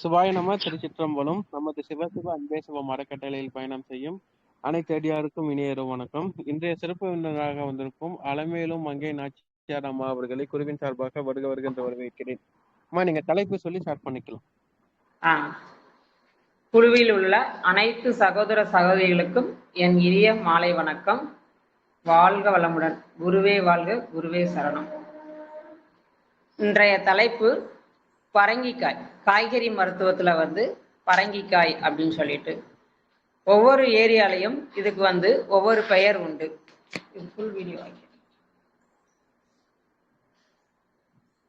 சிவாய திருச்சிற்றம்பலம். நமது சிவசிவ அன்பே சிவம் அறக்கட்டளையில் பயணம் செய்யும் அனைத்து அடியாருக்கும் இனியரும் வணக்கம். இன்றைய சிறப்பு விருந்தினராக வந்திருக்கும் அலமேலும் மங்கை நாச்சியார் அம்மா அவர்களை குருவின் சார்பாக வருக வருகின்ற வரவேற்கிறேன். அம்மா நீங்க தலைப்பு சொல்லி ஸ்டார்ட் பண்ணிக்கலாம். குழுவில் உள்ள அனைத்து சகோதர சகோதரிகளுக்கும் என் இனிய மாலை வணக்கம். வாழ்க வளமுடன். குருவே வாழ்க குருவே சரணம். இன்றைய தலைப்பு பரங்கிக்காய். காய்கறி மருத்துவத்துல வந்து பரங்கிக்காய் அப்படின்னு சொல்லிட்டு. ஒவ்வொரு ஏரியாலையும் இதுக்கு வந்து ஒவ்வொரு பெயர் உண்டு. இது ஃபுல் வீடியோ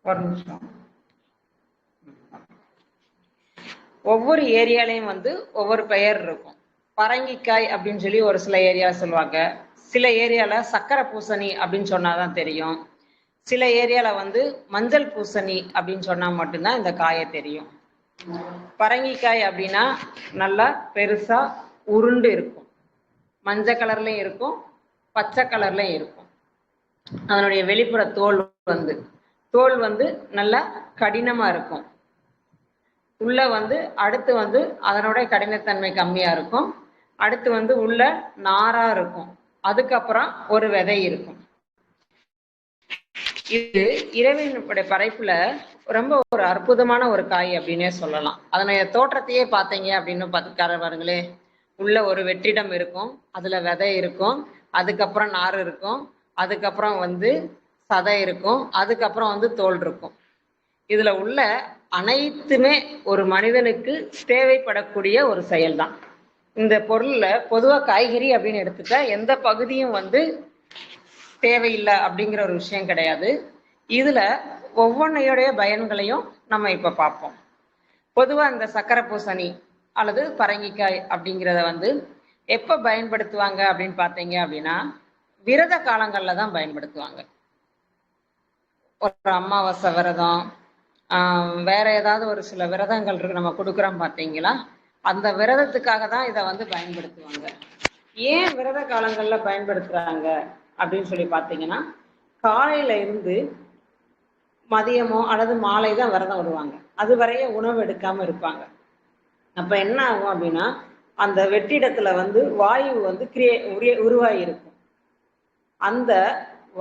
ஒரு நிமிஷம். ஒவ்வொரு ஏரியாலையும் வந்து ஒவ்வொரு பெயர் இருக்கும். பரங்கிக்காய் அப்படின்னு சொல்லி ஒரு சில ஏரியா சொல்லுவாங்க. சில ஏரியால சக்கரை பூசணி அப்படின்னு சொன்னாதான் தெரியும். சில ஏரியால வந்து மஞ்சள் பூசணி அப்படின்னு சொன்னா மட்டும்தான் இந்த காயை தெரியும். பரங்கிக்காய் அப்படின்னா நல்லா பெருசா உருண்டு இருக்கும். மஞ்சள் கலர்லயும் இருக்கும் பச்சை கலர்லயும் இருக்கும். அதனுடைய வெளிப்புற தோல் வந்து தோல் வந்து நல்லா கடினமா இருக்கும். உள்ள வந்து அடுத்து வந்து அதனோட கடினத்தன்மை கம்மியா இருக்கும். அடுத்து வந்து உள்ள நாரா இருக்கும். அதுக்கப்புறம் ஒரு விதை இருக்கும். இது இறைவனுடைய படைப்புல ரொம்ப ஒரு அற்புதமான ஒரு காய் அப்படின்னே சொல்லலாம். அதனுடைய தோற்றத்தையே பார்த்தீங்க அப்படின்னு பார்த்துக்கார பாருங்களே. உள்ள ஒரு வெற்றிடம் இருக்கும். அதுல விதை இருக்கும். அதுக்கப்புறம் நார் இருக்கும். அதுக்கப்புறம் வந்து சதை இருக்கும். அதுக்கப்புறம் வந்து தோல் இருக்கும். இதுல உள்ள அனைத்துமே ஒரு மனிதனுக்கு தேவைப்படக்கூடிய ஒரு செயல்தான். இந்த பொருள்ல பொதுவா காய்கறி அப்படின்னு எடுத்துட்டா எந்த பகுதியும் வந்து தேவையில்லை அப்படிங்கிற ஒரு விஷயம் கிடையாது. இதுல ஒவ்வொன்றையுடைய பயன்களையும் நம்ம இப்ப பார்ப்போம். பொதுவா இந்த சக்கரை பூசணி அல்லது பரங்கிக்காய் அப்படிங்கிறத வந்து எப்ப பயன்படுத்துவாங்க அப்படின்னு பார்த்தீங்க அப்படின்னா விரத காலங்கள்ல தான் பயன்படுத்துவாங்க. ஒரு அமாவாசை விரதம் ஆஹ் வேற ஏதாவது ஒரு சில விரதங்கள் இருக்கு நம்ம கொடுக்குறோம் பார்த்தீங்களா? அந்த விரதத்துக்காக தான் இதை வந்து பயன்படுத்துவாங்க. ஏன் விரத காலங்கள்ல பயன்படுத்துறாங்க? அப்படின்னு சொல்லி பார்த்தீங்கன்னா காலையில இருந்து மதியமோ அல்லது மாலை தான் விரதம் விடுவாங்க. அது வரைய உணவு எடுக்காம இருப்பாங்க. அப்ப என்ன ஆகும் அப்படின்னா அந்த வெற்றிடத்துல வந்து வாயு வந்து கிரியே உரிய உருவாகி இருக்கும். அந்த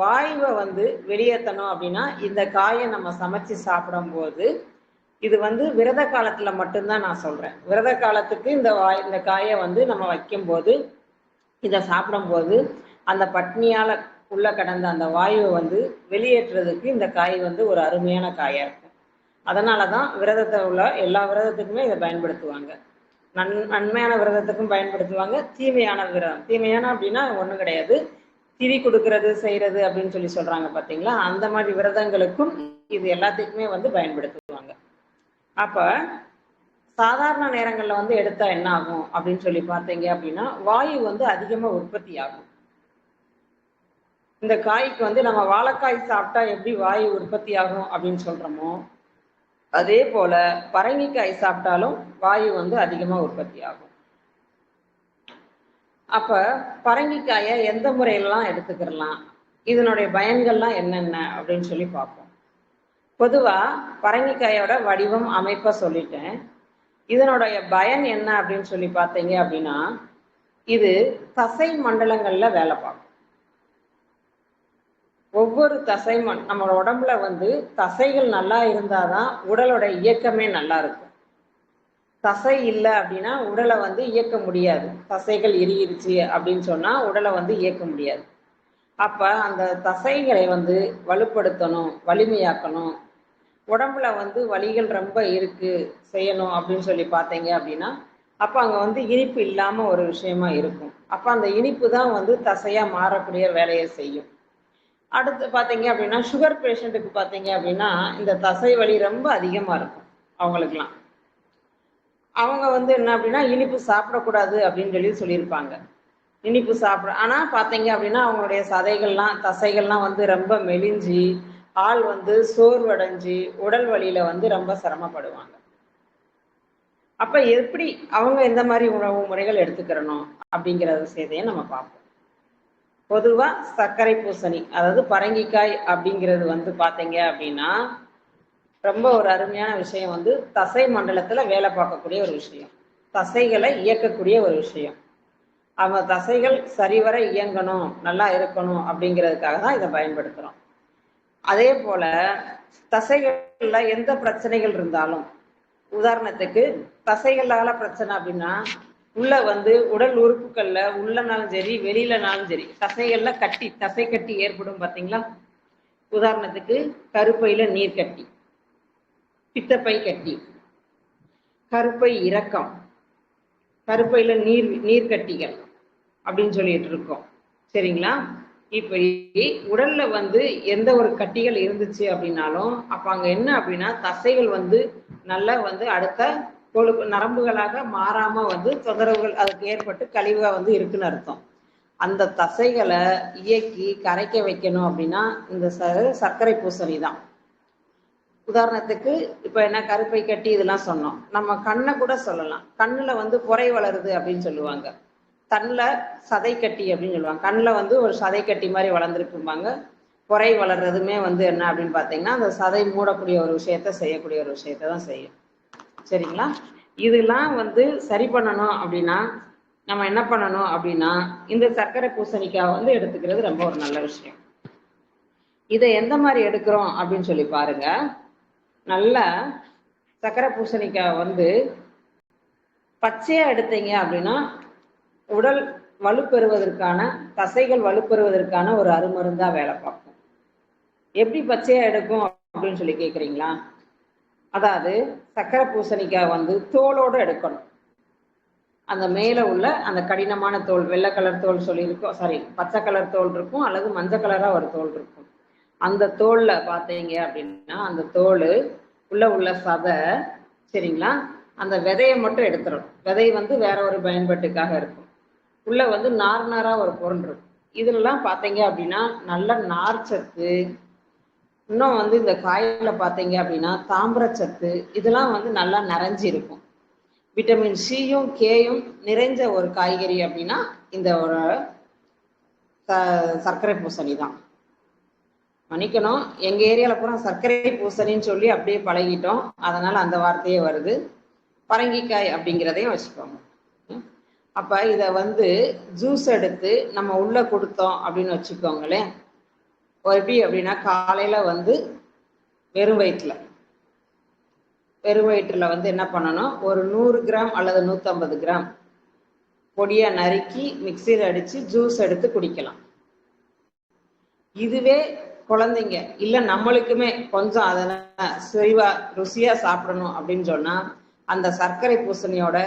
வாயுவை வந்து வெளியேற்றணும் அப்படின்னா இந்த காயை நம்ம சமைச்சு சாப்பிடும்போது இது வந்து விரத காலத்துல மட்டும்தான் நான் சொல்றேன். விரத காலத்துக்கு இந்த வாய் இந்த காயை வந்து நம்ம வைக்கும்போது இதை சாப்பிடும்போது அந்த பட்னியால் உள்ளே கடந்த அந்த வாயுவை வந்து வெளியேற்றுறதுக்கு இந்த காய் வந்து ஒரு அருமையான காயாக இருக்கும் அதனால தான் விரதத்தை உள்ள எல்லா விரதத்துக்குமே இதை பயன்படுத்துவாங்க. நன் நன்மையான விரதத்துக்கும் பயன்படுத்துவாங்க. தீமையான விரதம். தீமையான அப்படின்னா ஒன்றும் கிடையாது. திரி கொடுக்கறது செய்கிறது அப்படின்னு சொல்லி சொல்கிறாங்க பார்த்தீங்களா அந்த மாதிரி விரதங்களுக்கும் இது எல்லாத்துக்குமே வந்து பயன்படுத்துவாங்க. அப்போ சாதாரண நேரங்களில் வந்து எடுத்தால் என்ன ஆகும் அப்படின்னு சொல்லி பார்த்தீங்க அப்படின்னா வாயு வந்து அதிகமாக உற்பத்தி ஆகும். இந்த காய்க்கு வந்து நம்ம வாழைக்காய் சாப்பிட்டா எப்படி வாயு உற்பத்தி ஆகும் அப்படின்னு சொல்றோமோ அதே போல பரங்கிக்காய் சாப்பிட்டாலும் வாயு வந்து அதிகமாக உற்பத்தி ஆகும். அப்ப பரங்கிக்காயை எந்த முறையிலலாம் எடுத்துக்கிறலாம் இதனுடைய பயன்கள்லாம் என்னென்ன அப்படின்னு சொல்லி பார்ப்போம். பொதுவா பரங்கிக்காயோட வடிவம் அமைப்பை சொல்லிட்டேன். இதனுடைய பயன் என்ன அப்படின்னு சொல்லி பார்த்தீங்க அப்படின்னா இது தசை மண்டலங்களில் வேலை பார்க்கும். ஒவ்வொரு தசை மண் நம்ம உடம்புல வந்து தசைகள் நல்லா இருந்தாதான் உடலோட இயக்கமே நல்லா இருக்கும். தசை இல்லை அப்படின்னா உடலை வந்து இயக்க முடியாது. தசைகள் எரியிருச்சு அப்படின்னு சொன்னா உடலை வந்து இயக்க முடியாது. அப்ப அந்த தசைகளை வந்து வலுப்படுத்தணும் வலிமையாக்கணும். உடம்புல வந்து வலிகள் ரொம்ப இருக்கு செய்யணும் அப்படின்னு சொல்லி பார்த்தீங்க அப்படின்னா அப்ப அங்க வந்து இனிப்பு இல்லாம ஒரு விஷயமா இருக்கும். அப்ப அந்த இனிப்பு தான் வந்து தசையா மாறக்கூடிய வேலையை செய்யும். அடுத்து பார்த்தீங்க அப்படின்னா சுகர் பேஷண்ட்டுக்கு பார்த்தீங்க அப்படின்னா இந்த தசை வலி ரொம்ப அதிகமாக இருக்கும் அவங்களுக்குலாம் அவங்க வந்து என்ன அப்படின்னா இனிப்பு சாப்பிடக்கூடாது அப்படின்னு சொல்லி சொல்லியிருப்பாங்க. இனிப்பு சாப்பிட ஆனால் பார்த்தீங்க அப்படின்னா அவங்களுடைய சதைகள்லாம் தசைகள்லாம் வந்து ரொம்ப மெலிஞ்சி ஆள் வந்து சோர்வடைஞ்சு உடல் வலியில வந்து ரொம்ப சிரமப்படுவாங்க. அப்போ எப்படி அவங்க எந்த மாதிரி உணவு முறைகள் எடுத்துக்கிறணும் அப்படிங்கிற விஷயத்தையும் நம்ம பார்ப்போம். பொதுவா சர்க்கரை பூசணி அதாவது பரங்கிக்காய் அப்படிங்கிறது வந்து பாத்தீங்க அப்படின்னா ரொம்ப ஒரு அருமையான விஷயம் வந்து தசை மண்டலத்துல வேலை பார்க்கக்கூடிய ஒரு விஷயம். தசைகளை இயக்கக்கூடிய ஒரு விஷயம். அவங்க தசைகள் சரிவர இயங்கணும் நல்லா இருக்கணும் அப்படிங்கிறதுக்காக தான் இதை பயன்படுத்துறோம். அதே போல தசைகள்ல எந்த பிரச்சனைகள் இருந்தாலும் உதாரணத்துக்கு தசைகளால பிரச்சனை அப்படின்னா உள்ள வந்து உடல் உறுப்புகள்ல உள்ளனாலும் சரி வெளியிலனாலும் சரி தசைகள்ல கட்டி தசை கட்டி ஏற்படும் பாத்தீங்களா? உதாரணத்துக்கு கருப்பையில நீர் கட்டி பித்தப்பை கட்டி கருப்பை இறக்கம் கருப்பையில நீர் நீர் கட்டிகள் அப்படின்னு சொல்லிட்டு இருக்கோம். சரிங்களா? இப்படி உடல்ல வந்து எந்த ஒரு கட்டிகள் இருந்துச்சு அப்படின்னாலும் அப்ப அங்க என்ன அப்படின்னா தசைகள் வந்து நல்லா வந்து அடுத்த கொழுப்பு நரம்புகளாக மாறாம வந்து தொந்தரவுகள் அதுக்கு ஏற்பட்டு கழிவா வந்து இருக்குன்னு அர்த்தம். அந்த தசைகளை இயக்கி கரைக்க வைக்கணும் அப்படின்னா இந்த ச- சர்க்கரை பூசணி தான். உதாரணத்துக்கு இப்ப என்ன கருப்பை கட்டி இதெல்லாம் சொன்னோம். நம்ம கண்ணை கூட சொல்லலாம். கண்ணுல வந்து புரை வளருது அப்படின்னு சொல்லுவாங்க. கண்ணில் சதை கட்டி அப்படின்னு சொல்லுவாங்க. கண்ணில் வந்து ஒரு சதை கட்டி மாதிரி வளர்ந்துருக்கும்பாங்க. புரை வளர்றதுமே வந்து என்ன அப்படின்னு பார்த்தீங்கன்னா அந்த சதை மூடக்கூடிய ஒரு விஷயத்த செய்யக்கூடிய ஒரு விஷயத்த தான் செய்யும். சரிங்களா? இதெல்லாம் வந்து சரி பண்ணணும் அப்படின்னா நம்ம என்ன பண்ணணும் அப்படின்னா இந்த சர்க்கரை பூசணிக்காய் வந்து எடுத்துக்கிறது ரொம்ப ஒரு நல்ல விஷயம். இதை எந்த மாதிரி எடுக்கிறோம் அப்படின்னு சொல்லி பாருங்க. நல்ல சர்க்கரை பூசணிக்காய் வந்து பச்சையா எடுத்தீங்க அப்படின்னா உடல் வலுப்பெறுவதற்கான தசைகள் வலுப்பெறுவதற்கான ஒரு அருமருந்தா வேலை பார்க்கும். எப்படி பச்சையா எடுக்கும் அப்படின்னு சொல்லி கேக்குறீங்களா? அதாவது சக்கரை பூசணிக்காய் வந்து தோலோடு எடுக்கணும். அந்த மேலே உள்ள அந்த கடினமான தோல் வெள்ளை கலர் தோல் சொல்லியிருக்கோம். சாரி பச்சை கலர் தோல் இருக்கும் அல்லது மஞ்சள் கலராக ஒரு தோல் இருக்கும். அந்த தோலில் பார்த்தீங்க அப்படின்னா அந்த தோல் உள்ளே உள்ள சதை சரிங்களா? அந்த விதையை மட்டும் எடுத்துடும் விதை வந்து வேற ஒரு பயன்பாட்டுக்காக இருக்கும். உள்ளே வந்து நார் நாராக ஒரு பொருள் இருக்கும். இதுலலாம் பார்த்தீங்க அப்படின்னா நல்ல நார் சத்து இன்னும் வந்து இந்த காயில பார்த்தீங்க அப்படின்னா தாமிரச்சத்து இதெல்லாம் வந்து நல்லா நிறைஞ்சு இருக்கும் விட்டமின் சியும் கேயும் நிறைஞ்ச ஒரு காய்கறி அப்படின்னா இந்த ஒரு சர்க்கரை பூசணி தான். மன்னிக்கணும் எங்கள் ஏரியாவில் பூரா சர்க்கரை பூசணின்னு சொல்லி அப்படியே பழகிட்டோம். அதனால் அந்த வார்த்தையே வருது. பரங்கிக்காய் அப்படிங்கிறதையும் வச்சுக்கோங்க. அப்போ இதை வந்து ஜூஸ் எடுத்து நம்ம உள்ளே கொடுத்தோம் அப்படின்னு வச்சுக்கோங்களேன். எப்படி அப்படின்னா காலையில வந்து வெறும் வயிற்றுல. வெறும் வயிற்றுல வந்து என்ன பண்ணணும்? ஒரு நூறு கிராம் அல்லது நூற்றம்பது கிராம் பொடியை நறுக்கி மிக்சியில் அடித்து ஜூஸ் எடுத்து குடிக்கலாம். இதுவே குழந்தைங்க இல்லை நம்மளுக்குமே கொஞ்சம் அதெல்லாம் செறிவா ருசியாக சாப்பிடணும் அப்படின்னு சொன்னால் அந்த சர்க்கரை பூசணியோட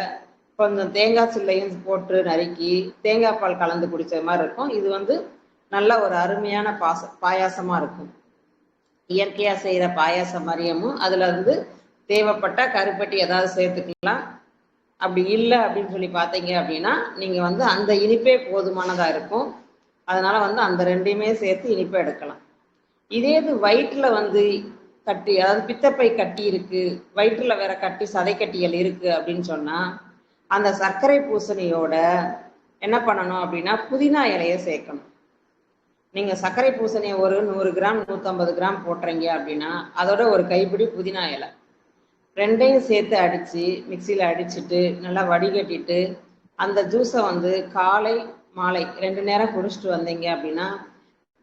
கொஞ்சம் தேங்காய் சில்லையும் போட்டு நறுக்கி தேங்காய் பால் கலந்து குடிச்ச மாதிரி இருக்கும். இது வந்து நல்ல ஒரு அருமையான பாச பாயாசமா இருக்கும். இயற்கையா செய்யற பாயாசம் மாதிரியமும் அதுல வந்து தேவைப்பட்ட கருப்பட்டி ஏதாவது சேர்த்துக்கலாம். அப்படி இல்லை அப்படின்னு சொல்லி பார்த்தீங்க அப்படின்னா நீங்க வந்து அந்த இனிப்பே போதுமானதா இருக்கும். அதனால வந்து அந்த ரெண்டையுமே சேர்த்து இனிப்பை எடுக்கலாம். இதே இது வயிற்றுல வந்து கட்டி அதாவது பித்தப்பை கட்டி இருக்கு. வயிற்றுல வேற கட்டி சதை கட்டிகள் இருக்கு அப்படின்னு சொன்னா அந்த சர்க்கரை பூசணியோட என்ன பண்ணணும் அப்படின்னா புதினா இலைய சேர்க்கணும். நீங்க சர்க்கரை பூசணியை ஒரு நூறு கிராம் நூத்தம்பது கிராம் போட்டுறீங்க அப்படின்னா அதோட ஒரு கைப்பிடி புதினா இலை. ரெண்டையும் சேர்த்து அடிச்சு மிக்சியில அடிச்சுட்டு நல்லா வடிகட்டிட்டு அந்த ஜூஸை வந்து காலை மாலை ரெண்டு நேரம் குடிச்சிட்டு வந்தீங்க அப்படின்னா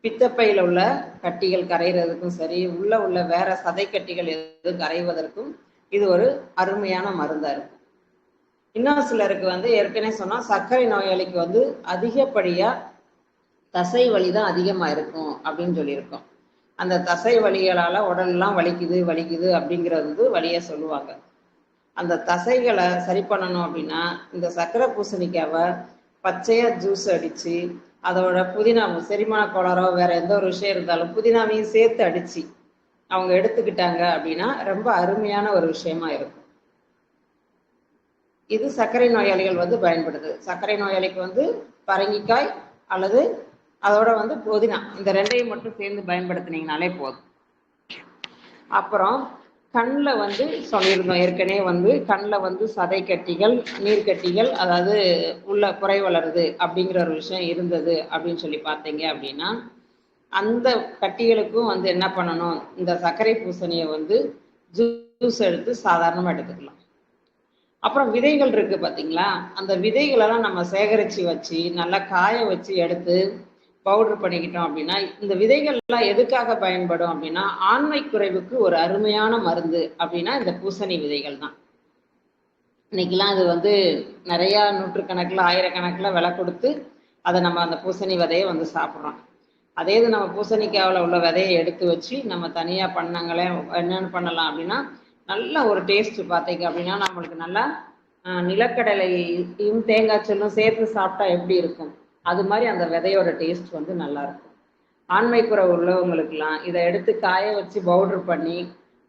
பித்தப்பையில உள்ள கட்டிகள் கரைகிறதுக்கும் சரி உள்ள உள்ள வேற சதை கட்டிகள் எதுவும் கரைவதற்கும் இது ஒரு அருமையான மருந்தா இருக்கும். இன்னும் சிலருக்கு வந்து ஏற்கனவே சொன்னா சர்க்கரை நோயாளிக்கு வந்து அதிகப்படியா தசை வலி தான் அதிகமாக இருக்கும் அப்படின்னு சொல்லியிருக்கோம். அந்த தசை வலிகளால் உடல்லாம் வலிக்குது வலிக்குது அப்படிங்கிறது வந்து வழியை சொல்லுவாங்க. அந்த தசைகளை சரி பண்ணணும் அப்படின்னா இந்த சர்க்கரை பூசணிக்காவை பச்சையாக ஜூஸ் அடித்து அதோட புதினா செரிமான கோளாரோ வேற எந்த ஒரு விஷயம் இருந்தாலும் புதினாவையும் சேர்த்து அடித்து அவங்க எடுத்துக்கிட்டாங்க அப்படின்னா ரொம்ப அருமையான ஒரு விஷயமா இருக்கும். இது சர்க்கரை நோயாளிகள் வந்து பயன்படுது. சர்க்கரை நோயாளிக்கு வந்து பரங்கிக்காய் அல்லது அதோட வந்து புதினா. இந்த ரெண்டையும் மட்டும் சேர்ந்து பயன்படுத்தினீங்கனாலே போதும். அப்புறம் கண்ணில் வந்து சொல்லியிருந்தோம். ஏற்கனவே வந்து கண்ணில் வந்து சதை கட்டிகள் நீர்க்கட்டிகள் அதாவது உள்ள குறை வளருது அப்படிங்கிற ஒரு விஷயம் இருந்தது அப்படின்னு சொல்லி பார்த்தீங்க அப்படின்னா அந்த கட்டிகளுக்கும் வந்து என்ன பண்ணணும்? இந்த சர்க்கரை பூசணியை வந்து ஜூஸ் எடுத்து சாதாரணமாக எடுத்துக்கலாம். அப்புறம் விதைகள் இருக்கு பார்த்தீங்களா அந்த விதைகளெல்லாம் நம்ம சேகரித்து வச்சு நல்லா காய வச்சு எடுத்து பவுடர் பண்ணிக்கிட்டோம் அப்படின்னா இந்த விதைகள்லாம் எதுக்காக பயன்படும் அப்படின்னா ஆண்மை குறைவுக்கு ஒரு அருமையான மருந்து அப்படின்னா இந்த பூசணி விதைகள் தான். இன்னைக்கெல்லாம் அது வந்து நிறையா நூற்றுக்கணக்கில் ஆயிரக்கணக்கில் விலை கொடுத்து அதை நம்ம அந்த பூசணி விதையை வந்து சாப்பிட்றோம். அதே இது நம்ம பூசணிக்காவில் உள்ள விதையை எடுத்து வச்சு நம்ம தனியாக பண்ணங்களே என்னென்னு பண்ணலாம் அப்படின்னா நல்ல ஒரு டேஸ்ட் பார்த்தீங்க அப்படின்னா நம்மளுக்கு நல்லா நிலக்கடலையும் தேங்காய் செல்லும் சேர்த்து சாப்பிட்டா எப்படி இருக்கும்? அது மாதிரி அந்த விதையோட டேஸ்ட் வந்து நல்லா இருக்கும் ஆண்மை குறை உள்ளவங்களுக்கெல்லாம் இதை எடுத்து காய வச்சு பவுடர் பண்ணி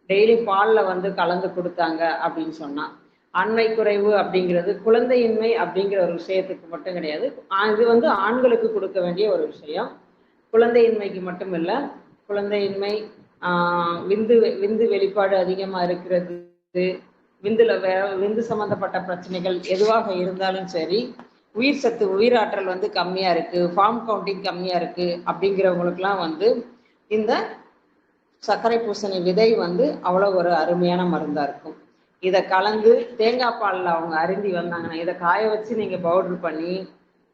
டெய்லி பாலில் வந்து கலந்து கொடுத்தாங்க அப்படின்னு சொன்னால் ஆண்மை குறைவு அப்படிங்கிறது குழந்தையின்மை அப்படிங்கிற ஒரு விஷயத்துக்கு மட்டும் கிடையாது. ஆ- இது வந்து ஆண்களுக்கு கொடுக்க வேண்டிய ஒரு விஷயம். குழந்தையின்மைக்கு மட்டும் இல்லை குழந்தையின்மை விந்து விந்து வெளிப்பாடு அதிகமாக இருக்கிறது விந்துல வே விந்து சம்பந்தப்பட்ட பிரச்சனைகள் எதுவாக இருந்தாலும் சரி உயிர் சத்து உயிராற்றல் வந்து கம்மியா இருக்கு ஃபார்ம் கவுண்டிங் கம்மியா இருக்கு அப்படிங்கிறவங்களுக்குலாம் வந்து இந்த சர்க்கரை பூசணி விதை வந்து அவ்வளோ ஒரு அருமையான மருந்தா இருக்கும். இதை கலந்து தேங்காய் பாலில் அவங்க அருந்தி வந்தாங்கன்னா இதை காய வச்சு நீங்க பவுடர் பண்ணி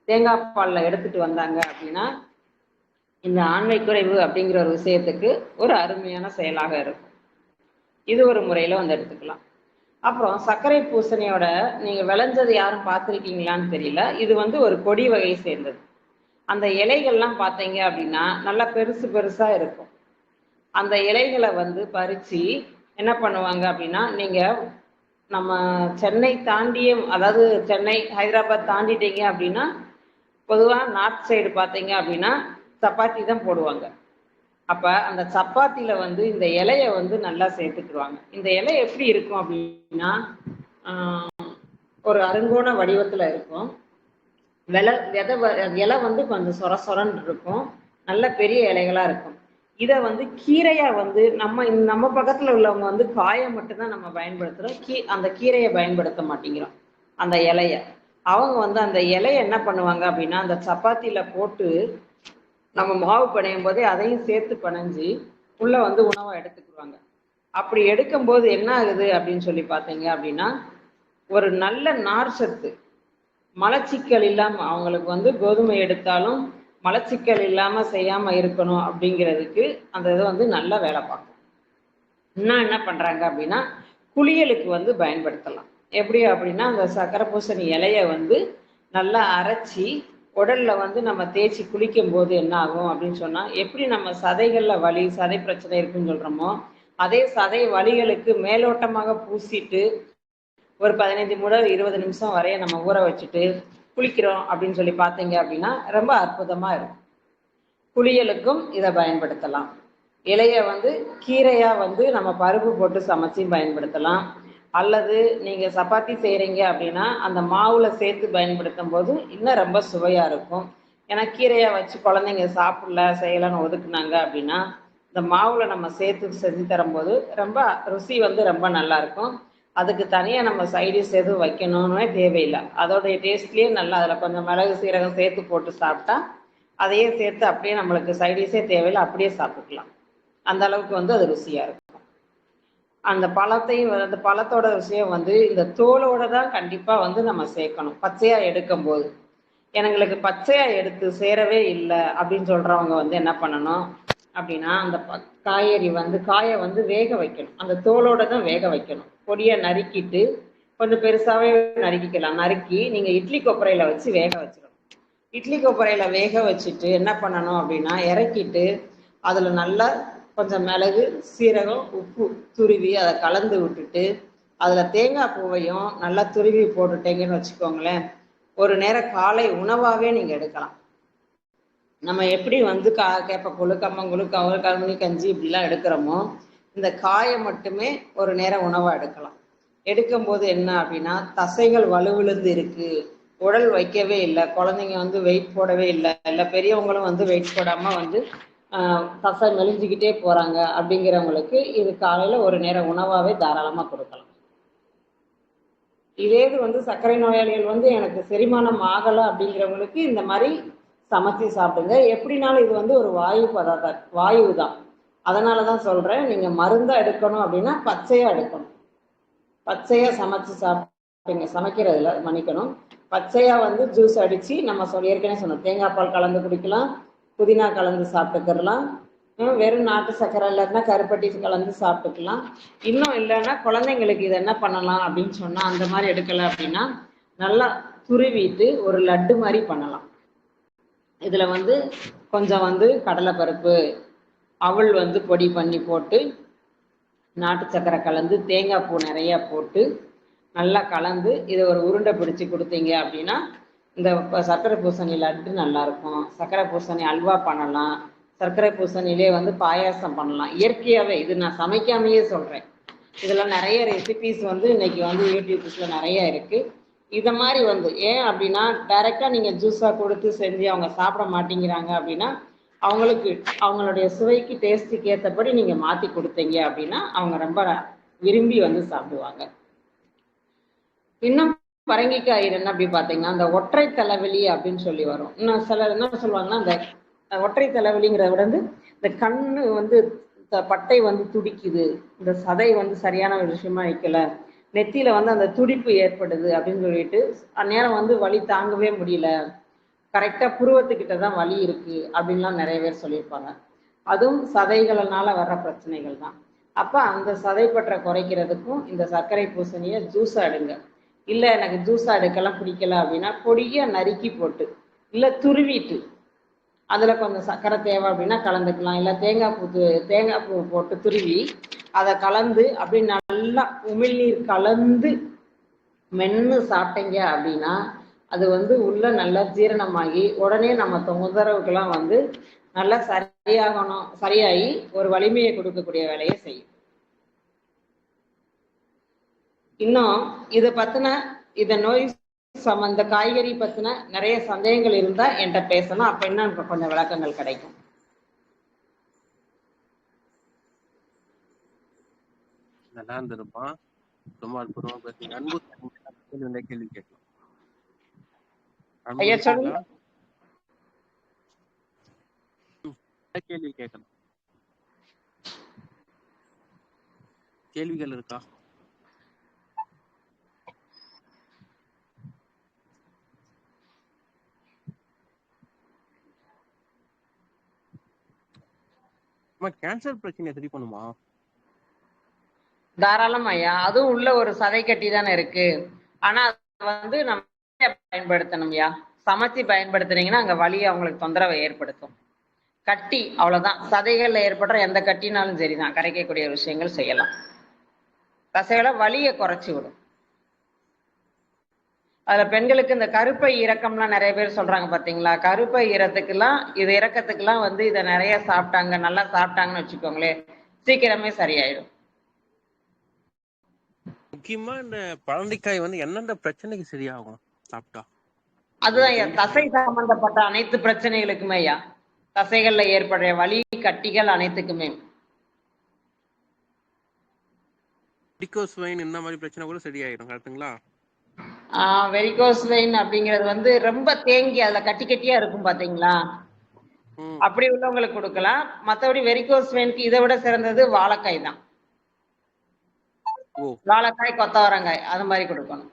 தேங்காய் பாலில் எடுத்துட்டு வந்தாங்க அப்படின்னா இந்த ஆண்மை குறைவு அப்படிங்கிற ஒரு விஷயத்துக்கு ஒரு அருமையான செயலாக இருக்கும். இது ஒரு முறையில் வந்து எடுத்துக்கலாம். அப்புறம் சர்க்கரை பூசணியோட நீங்க விளைஞ்சது யாரும் பார்த்துருக்கீங்களான்னு தெரியல. இது வந்து ஒரு கொடி வகையை சேர்ந்தது. அந்த இலைகள்லாம் பார்த்தீங்க அப்படின்னா நல்லா பெருசு பெருசா இருக்கும். அந்த இலைகளை வந்து பறிச்சு என்ன பண்ணுவாங்க அப்படின்னா நீங்க நம்ம சென்னை தாண்டியே அதாவது சென்னை ஹைதராபாத் தாண்டிட்டீங்க அப்படின்னா பொதுவாக நார்த் சைடு பார்த்தீங்க அப்படின்னா சப்பாத்தி தான் போடுவாங்க. அப்ப அந்த சப்பாத்தில வந்து இந்த இலைய வந்து நல்லா சேர்த்துக்குருவாங்க. இந்த இலை எப்படி இருக்கும் அப்படின்னா ஒரு அருங்கோண வடிவத்துல இருக்கும். விலை விதை வ- இலை வந்து கொஞ்சம் சொர சொரன்னு இருக்கும். நல்ல பெரிய இலைகளா இருக்கும். இதை வந்து கீரையா வந்து நம்ம நம்ம பக்கத்துல உள்ளவங்க வந்து காயை மட்டும்தான் நம்ம பயன்படுத்துறோம். கீ அந்த கீரையை பயன்படுத்த மாட்டேங்கிறோம். அந்த இலைய. அவங்க வந்து அந்த இலைய என்ன பண்ணுவாங்க அப்படின்னா அந்த சப்பாத்தியில போட்டு நம்ம மாவு பிணையும் போதே அதையும் சேர்த்து பிணைஞ்சு உள்ள வந்து உணவை எடுத்துக்குவாங்க. அப்படி எடுக்கும்போது என்ன ஆகுது அப்படின்னு சொல்லி பார்த்தீங்க அப்படின்னா ஒரு நல்ல நார் சத்து மலச்சிக்கல் இல்லாமல் அவங்களுக்கு வந்து கோதுமை எடுத்தாலும் மலச்சிக்கல் இல்லாமல் செய்யாமல் இருக்கணும் அப்படிங்கிறதுக்கு அந்த இது வந்து நல்லா வேலை பார்க்கும். இன்னும் என்ன பண்ணுறாங்க அப்படின்னா குளியலுக்கு வந்து பயன்படுத்தலாம். எப்படி அப்படின்னா அந்த சக்கரை பூசணி இலையை வந்து நல்லா அரைச்சி உடல்ல வந்து நம்ம தேய்ச்சி குளிக்கும் போது என்ன ஆகும் அப்படின்னு சொன்னா எப்படி நம்ம சதைகள்ல வலி சதை பிரச்சனை இருக்குன்னு சொல்றோமோ அதே சதை வலிகளுக்கு மேலோட்டமாக பூசிட்டு ஒரு பதினைந்து முதல் இருபது நிமிஷம் வரைய நம்ம ஊற வச்சுட்டு குளிக்கிறோம் அப்படின்னு சொல்லி பார்த்தீங்க அப்படின்னா ரொம்ப அற்புதமா இருக்கும். குளியலுக்கும் இதை பயன்படுத்தலாம். இலைய வந்து கீரையா வந்து நம்ம பருப்பு போட்டு சமைச்சியும் பயன்படுத்தலாம். அல்லது நீங்க சப்பாத்தி செய்கிறீங்க அப்படின்னா அந்த மாவுல சேர்த்து பயன்படுத்தும் போது இன்னும் ரொம்ப சுவையா இருக்கும். ஏன்னா கீரையை வச்சு குழந்தைங்க சாப்பிடல செய்யலன்னு ஒதுக்குனாங்க அப்படின்னா இந்த மாவுல நம்ம சேர்த்து செஞ்சு தரும்போது ரொம்ப ருசி வந்து ரொம்ப நல்லா இருக்கும். அதுக்கு தனியா நம்ம சைடிஷ் எதுவும் வைக்கணும்னே தேவையில்லை. அதோடைய டேஸ்ட்லயே நல்லா அதுல கொஞ்சம் மிளகு சீரகம் சேர்த்து போட்டு சாப்பிட்டா அதையே சேர்த்து அப்படியே நம்மளுக்கு சைடிஷே தேவையில்லை அப்படியே சாப்பிட்டுக்கலாம். அந்த அளவுக்கு வந்து அது ருசியா இருக்கும். அந்த பழத்தையும் அந்த பழத்தோட விஷயம் வந்து இந்த தோலோட தான் கண்டிப்பாக வந்து நம்ம சேர்க்கணும். பச்சையாக எடுக்கும் போது எங்களுக்கு பச்சையாக எடுத்து சேரவே இல்லை அப்படின்னு சொல்கிறவங்க வந்து என்ன பண்ணணும் அப்படின்னா அந்த ப- காய்கறி வந்து காயை வந்து வேக வைக்கணும். அந்த தோலோட தான் வேக வைக்கணும். பொடியை நறுக்கிட்டு கொஞ்சம் பெருசாகவே நறுக்கிக்கலாம். நறுக்கி நீங்கள் இட்லி கொப்பரையில் வச்சு வேக வச்சிடணும். இட்லி கொப்பரையில் வேக வச்சுட்டு என்ன பண்ணணும் அப்படின்னா இறக்கிட்டு அதில் நல்லா கொஞ்சம் மிளகு சீரகம் உப்பு துருவி அதை கலந்து விட்டுட்டு அதில் தேங்காய் பூவையும் நல்லா துருவி போட்டுட்டீங்கன்னு வச்சுக்கோங்களேன். ஒரு நேரம் காலை உணவாகவே நீங்கள் எடுக்கலாம். நம்ம எப்படி வந்து கா கேப்பக்கூழு கம்மங்கூழு கவல் கருமணி கஞ்சி இப்படிலாம் எடுக்கிறோமோ இந்த காயை மட்டுமே ஒரு நேரம் உணவாக எடுக்கலாம். எடுக்கும்போது என்ன அப்படின்னா தசைகள் வலுவிழுந்து இருக்கு. உடல் வைக்கவே இல்லை. குழந்தைங்க வந்து வெயிட் போடவே இல்லை. இல்லை பெரியவங்களும் வந்து வெயிட் போடாமல் வந்து ஆஹ், மெலிஞ்சிக்கிட்டே போகிறாங்க அப்படிங்கிறவங்களுக்கு இது காலையில் ஒரு நேரம் உணவாகவே தாராளமாக கொடுக்கலாம். இதே இது வந்து சர்க்கரை நோயாளிகள் வந்து எனக்கு செரிமானம் ஆகலை அப்படிங்கிறவங்களுக்கு இந்த மாதிரி சமைச்சு சாப்பிடுங்க. எப்படினாலும் இது வந்து ஒரு வாயு பதார்த்த வாயு தான் அதனாலதான் சொல்கிறேன் நீங்கள் மருந்தாக எடுக்கணும் அப்படின்னா பச்சையாக எடுக்கணும். பச்சையாக சமைச்சு சாப்பிட்டீங்க சமைக்கிறதுல மன்னிக்கணும். பச்சையாக வந்து ஜூஸ் அடித்து நம்ம சொல் ஏற்கனவே சொன்னோம் தேங்காய் பால் கலந்து குடிக்கலாம். புதினா கலந்து சாப்பிட்டுக்கிறலாம். வெறும் நாட்டு சக்கரை இல்லைன்னா கருப்பட்டி கலந்து சாப்பிட்டுக்கலாம். இன்னும் இல்லைன்னா குழந்தைங்களுக்கு இது என்ன பண்ணலாம் அப்படின்னு சொன்னால் அந்த மாதிரி எடுக்கலை அப்படின்னா நல்லா துருவிட்டு ஒரு லட்டு மாதிரி பண்ணலாம். இதில் வந்து கொஞ்சம் வந்து கடலைப்பருப்பு அவள் வந்து பொடி பண்ணி போட்டு நாட்டு சக்கரை கலந்து தேங்காய் பூ நிறையா போட்டு நல்லா கலந்து இதை ஒரு உருண்டை பிடிச்சி கொடுத்தீங்க அப்படின்னா இந்த சர்க்கரை பூசணி லட்டு நல்லாயிருக்கும் சர்க்கரை பூசணி அல்வா பண்ணலாம். சர்க்கரை பூசணிலே வந்து பாயாசம் பண்ணலாம். இயற்கையாகவே இது நான் சமைக்காமையே சொல்கிறேன் இதெல்லாம் நிறைய ரெசிபிஸ் வந்து இன்னைக்கு வந்து யூடியூப்ஸில் நிறைய இருக்குது இதை மாதிரி வந்து ஏன் அப்படின்னா டைரெக்டாக நீங்கள் ஜூஸாக கொடுத்து செஞ்சு அவங்க சாப்பிட மாட்டேங்கிறாங்க அப்படின்னா அவங்களுக்கு அவங்களுடைய சுவைக்கு டேஸ்ட்டுக்கு ஏற்றபடி நீங்கள் மாற்றி கொடுத்தீங்க அப்படின்னா அவங்க ரொம்ப விரும்பி வந்து சாப்பிடுவாங்க. இன்னும் பரங்கிக்காய் என்ன அப்படி பார்த்தீங்கன்னா அந்த ஒற்றை தலைவலி அப்படின்னு சொல்லி வரும். இன்னும் சிலர் என்ன சொல்லுவாங்கன்னா அந்த ஒற்றை தலைவலிங்கிறத விட வந்து இந்த கண்ணு வந்து பட்டை வந்து துடிக்குது. இந்த சதை வந்து சரியான ஒரு விஷயமா வைக்கல. நெத்தியில வந்து அந்த துடிப்பு ஏற்படுது அப்படின்னு சொல்லிட்டு அந்நேரம் வந்து வலி தாங்கவே முடியல. கரெக்டாக புருவத்துக்கிட்ட தான் வலி இருக்கு அப்படின்லாம் நிறைய பேர் சொல்லியிருப்பாங்க. அதுவும் சதைகள்னால வர்ற பிரச்சனைகள் தான். அப்போ அந்த சதைப்பற்ற குறைக்கிறதுக்கும் இந்த சர்க்கரை பூசணியை ஜூஸ் எடுங்க. இல்லை எனக்கு ஜூஸா எடுக்கலாம் பிடிக்கல அப்படின்னா பொடியை நறுக்கி போட்டு இல்லை துருவிட்டு அதில் கொஞ்சம் சர்க்கரை தேவை அப்படின்னா கலந்துக்கலாம். இல்லை தேங்காய் பூ தேங்காய் பூ போட்டு துருவி அதை கலந்து அப்படி நல்லா உமிழ்நீர் கலந்து மென்று சாப்பிட்டீங்க அப்படின்னா அது வந்து உள்ள நல்லா ஜீரணமாகி உடனே நம்ம தொந்தரவுக்கெல்லாம் வந்து நல்லா சரியாகணும் சரியாகி ஒரு வலிமையை கொடுக்கக்கூடிய வேலையை செய்யும். இன்னும் இதை பத்தின இத நோய் சம்பந்த காய்கறி பத்தின நிறைய சந்தேகங்கள் இருந்தா என்கிட்ட பேசலாம் அப்ப இன்னும் எனக்கு கொஞ்சம் விளக்கங்கள் கிடைக்கும். நல்லா இருந்திருப்பான் ரொம்ப அற்புதமா பேசுறீங்க. அன்பு கேள்வி கேட்கலாம். ஐயா? சொல்லுங்க. கேள்வி கேட்கலாம் கேள்விகள் இருக்கா? அம்மா கேன்சர் பிரச்சனையை சரி பண்ணுமா? தாராளம் ஐயா. அதுவும் உள்ள ஒரு சதை கட்டி தானே இருக்கு. ஆனா அது வந்து நம்ம பயன்படுத்தணும் ஐயா? சமைச்சு பயன்படுத்துனீங்கன்னா அங்க வலி அவங்களுக்கு தொந்தரவை ஏற்படுத்தும். கட்டி அவ்வளவுதான். சதைகள்ல ஏற்படுற எந்த கட்டினாலும் சரிதான். கரைக்கக்கூடிய விஷயங்கள் செய்யலாம். தசைகளை வலியை குறைச்சி விடும். அதுல பெண்களுக்கு இந்த கருப்பை இறக்கம்லாம் நிறைய பேர் சொல்றாங்க பாத்தீங்களா? கருப்பை இறத்துக்கெல்லாம் இது இறக்கத்துக்கெல்லாம் வந்து இதை நிறைய சாப்பிட்டாங்க நல்லா சாப்பிட்டாங்கன்னு வச்சுக்கோங்களேன் சீக்கிரமே சரியாயிடும். முக்கியமா இந்த பழந்திக்காய் வந்து எந்தெந்த பிரச்சனைக்கு சரியாகும்? சாப்பிட்டா. அதுதான் தசை சம்பந்தப்பட்ட அனைத்து பிரச்சனைகளுக்குமே ஐயா. தசைகள்ல ஏற்படுற வலி கட்டிகள் அனைத்துக்குமே. டிகோஸ் வைன் இந்த மாதிரி பிரச்சனை கூட சரியாயிடும் கரெக்ட்டுங்களா? வெரிகோஸ் வெயின் அப்படிங்கிறது வந்து ரொம்ப தேங்கி அதுல கட்டி கட்டியா இருக்கும் பாத்தீங்களா? அப்படி உள்ளவங்களுக்கு கொடுக்கலாம். மத்தபடி வெரிகோஸ் வெயினுக்கு இதை விட சிறந்தது வாழைக்காய் தான். வாழைக்காய் கொத்தவரங்காய் அது மாதிரி கொடுக்கணும்.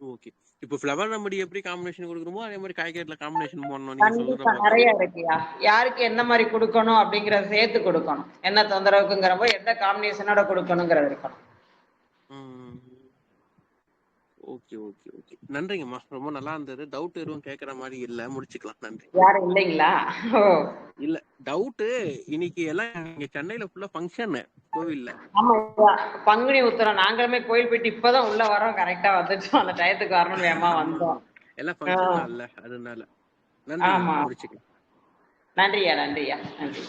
ஓகே. இப்போ ஃப்ளவர் ரெமடி எப்படி காம்பினேஷன் கொடுக்குறோமோ அதே மாதிரி காய்கறில காம்பினேஷன் போடணும் நீங்க சொல்ற நிறைய இருக்குயா யாருக்கு என்ன மாதிரி கொடுக்கணும் அப்படிங்கறத சேர்த்து கொடுக்கணும். என்ன தொந்தரவுக்குங்கிறப்போ எந்த காம்பினேஷனோட கொடுக்கணுங்கிறது இருக்கணும். Okay okay okay. நன்றிங்கம்மா. ரொம்ப நல்லா இருந்தது. டவுட் எதுவும் கேட்கற மாதிரி இல்ல. முடிச்சுக்கலாம். நன்றி. யாரும் இல்லைங்களா? இல்ல டவுட் இன்னைக்கு எல்லாம் இங்க சென்னையில ஃபுல்லா ஃபங்க்ஷன் கோவில்ல. பங்குனி உத்தரம். நாங்களுமே கோயில் போயிட்டு இப்பதான் உள்ள வரோம். கரெக்டா வந்துட்டோம். அந்த டயத்துக்கு வரணும் வேகமா வந்தோம். எல்லாம் ஃபங்க்ஷன் இல்ல. அதனால. நன்றி. முடிச்சுக்கலாம். நன்றியா நன்றியா. நன்றி.